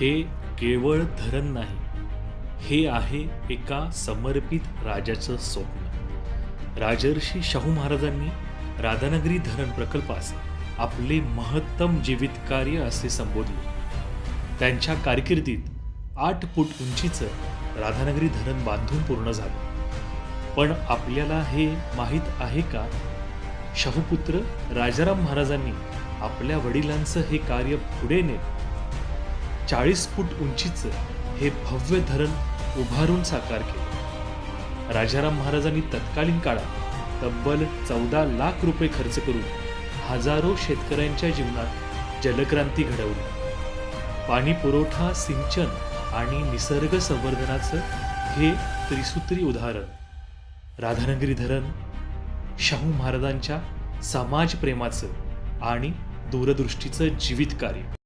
हे केवळ धरण नाही हे आहे एका समर्पित राजाचं स्वप्न. राजर्षी शाहू महाराजांनी राधानगरी धरण प्रकल्पास आपले महत्तम जीवित कार्य असे संबोधले. त्यांच्या कारकिर्दीत आठ फूट उंचीचं राधानगरी धरण बांधून पूर्ण झालं. पण आपल्याला हे माहीत आहे का? शाहूपुत्र राजाराम महाराजांनी आपल्या वडिलांचं हे कार्य पुढे नेत चाळीस फूट उंचीचं हे भव्य धरण उभारून साकार केले. राजाराम महाराजांनी तत्कालीन काळात तब्बल चौदा लाख रुपये खर्च करून हजारो शेतकऱ्यांच्या जीवनात जलक्रांती घडवली. पाणी पुरवठा सिंचन आणि निसर्ग संवर्धनाचं हे त्रिसूत्री उदाहरण. राधानगरी धरण शाहू महाराजांच्या समाजप्रेमाचं आणि दूरदृष्टीचं जीवित कार्य.